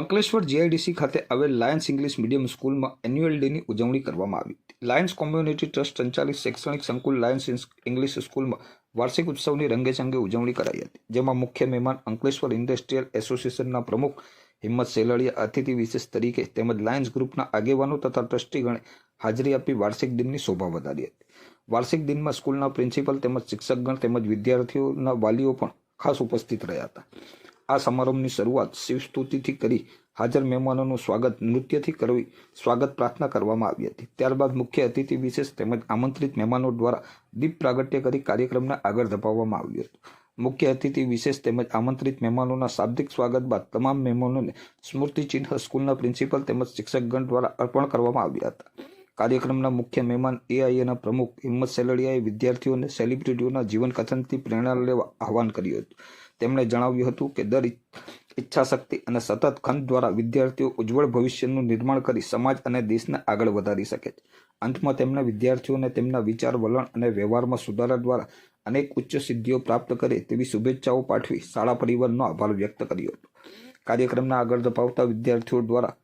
Ankleshwar GIDC ખાતે આવેલ Lions English medium સ્કૂલમાં એન્યુઅલ ડેની ઉજવણી કરવામાં આવી હતી. લાયન્સ કોમ્યુનિટી ટ્રસ્ટ સંચાલિત શૈક્ષણિક સંકુલ લાયન્સ ઇંગ્લિશ સ્કૂલમાં વાર્ષિક ઉત્સવની રંગેચંગે ઉજવણી કરાઈ હતી, જેમાં મુખ્ય મહેમાન અંકલેશ્વર ઇન્ડસ્ટ્રીયલ એસોસિએશનના પ્રમુખ હિંમત સેલડિયા અતિથિ વિશેષ તરીકે તેમજ લાયન્સ ગ્રુપના આગેવાનો તથા ટ્રસ્ટીગણે હાજરી આપી વાર્ષિક દિનની શોભા વધારી હતી. વાર્ષિક દિનમાં સ્કૂલના પ્રિન્સિપલ તેમજ શિક્ષકગણ તેમજ વિદ્યાર્થીઓના વાલીઓ પણ ખાસ ઉપસ્થિત રહ્યા હતા. આ સમારંભની શરૂઆત શિવસ્તુતિથી કરી હાજર મહેમાનોનું સ્વાગત નૃત્યથી કરવી, સ્વાગત પ્રાર્થના કરવામાં આવી હતી. ત્યારબાદ મુખ્ય અતિથિ વિશેષ તેમજ આમંત્રિત મહેમાનો દ્વારા દીપ પ્રાગટ્ય કરી કાર્યક્રમને આગળ ધપાવવામાં આવ્યું હતું. મુખ્ય અતિથિ વિશેષ તેમજ આમંત્રિત મહેમાનોના શાબ્દિક સ્વાગત બાદ તમામ મહેમાનોને સ્મૃતિચિહ્ન સ્કૂલના પ્રિન્સિપલ તેમજ શિક્ષકગણ દ્વારા અર્પણ કરવામાં આવ્યા હતા. કાર્યક્રમના મુખ્ય મહેમાન એઆઈએના પ્રમુખ હિંમત સેલડિયાએ વિદ્યાર્થીઓને સેલિબ્રિટીઓના જીવનકથનથી પ્રેરણા લેવા આહવાન કર્યું હતું. તેમણે જણાવ્યું હતું કે દર ઈચ્છાશક્તિ અને સતત ખંત દ્વારા વિદ્યાર્થીઓ ઉજ્જવળ ભવિષ્યનું નિર્માણ કરી સમાજ અને દેશને આગળ વધારી શકે છે. અંતમાં તેમણે વિદ્યાર્થીઓને તેમના વિચાર, વલણ અને વ્યવહારમાં સુધારા દ્વારા અનેક ઉચ્ચ સિદ્ધિઓ પ્રાપ્ત કરે તેવી શુભેચ્છાઓ પાઠવી શાળા પરિવારનો આભાર વ્યક્ત કર્યો હતો. કાર્યક્રમના આગળ ધપાવતા વિદ્યાર્થીઓ દ્વારા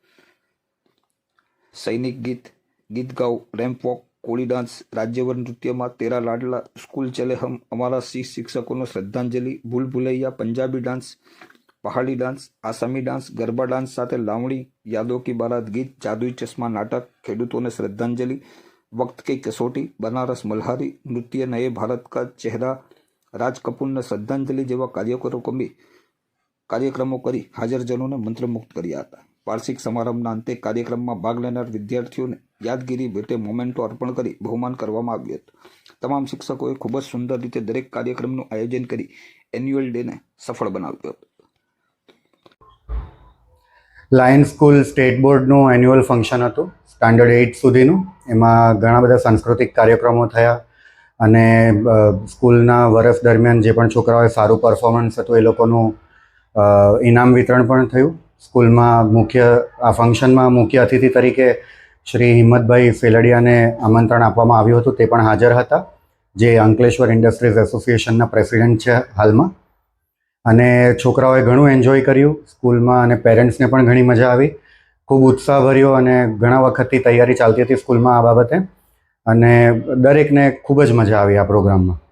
સૈનિક ગીત ગીત ગાઓ રેમ્પ વોક, કોળી ડાન્સ રાજ્યવર નૃત્યમાં તેરા લાડલા, સ્કૂલ ચલે હમ અમારા શીખ શિક્ષકોનો શ્રદ્ધાંજલિ, ભૂલ ભૂલૈયા, પંજાબી ડાન્સ, પહાડી ડાન્સ, આસામી ડાન્સ, ગરબા ડાન્સ સાથે લાવણી, યાદો કી બારાત ગીત, જાદુઈ ચશ્મા નાટક, ખેડૂતોને શ્રદ્ધાંજલિ વક્ત કી કસોટી, બનારસ મલ્હારી, નૃત્ય નયે ભારત કા ચહેરા, રાજ કપૂરને શ્રદ્ધાંજલિ જેવા કાર્યક્રમો કાર્યક્રમો કરી, હાજરજનોને મંત્રમુગ્ધ કર્યા હતા. વાર્ષિક સમારંભના અંતે કાર્યક્રમમાં ભાગ લેનાર વિદ્યાર્થીઓને યાદગીરી ભેટે મોમેન્ટો અર્પણ કરી બહુમાન કરવામાં આવ્યું હતું. તમામ શિક્ષકોએ ખૂબ જ સુંદર રીતે દરેક કાર્યક્રમનું આયોજન કરી એન્યુઅલ ડેને સફળ બનાવ્યો હતો. લાયન સ્કૂલ સ્ટેટ બોર્ડનું એન્યુઅલ ફંક્શન હતું, સ્ટાન્ડર્ડ એઇટ સુધીનું. એમાં ઘણા બધા સાંસ્કૃતિક કાર્યક્રમો થયા અને સ્કૂલના વર્ષ દરમિયાન જે પણ છોકરાઓએ સારું પરફોર્મન્સ હતું એ લોકોનું ઇનામ વિતરણ પણ થયું. સ્કૂલમાં મુખ્ય, આ ફંક્શનમાં મુખ્ય અતિથિ તરીકે શ્રી હિંમતભાઈ ફેલડિયાને આમંત્રણ આપવામાં આવ્યું હતું. તે પણ હાજર હતા, જે અંકલેશ્વર ઇન્ડસ્ટ્રીઝ એસોસિએશનના પ્રેસિડેન્ટ છે હાલમાં. અને છોકરાઓએ ઘણું એન્જોય કર્યું સ્કૂલમાં અને પેરેન્ટ્સને પણ ઘણી મજા આવી. ખૂબ ઉત્સાહ ભર્યો અને ઘણા વખતથી તૈયારી ચાલતી હતી સ્કૂલમાં આ બાબતે. અને દરેકને ખૂબ જ મજા આવી આ પ્રોગ્રામમાં.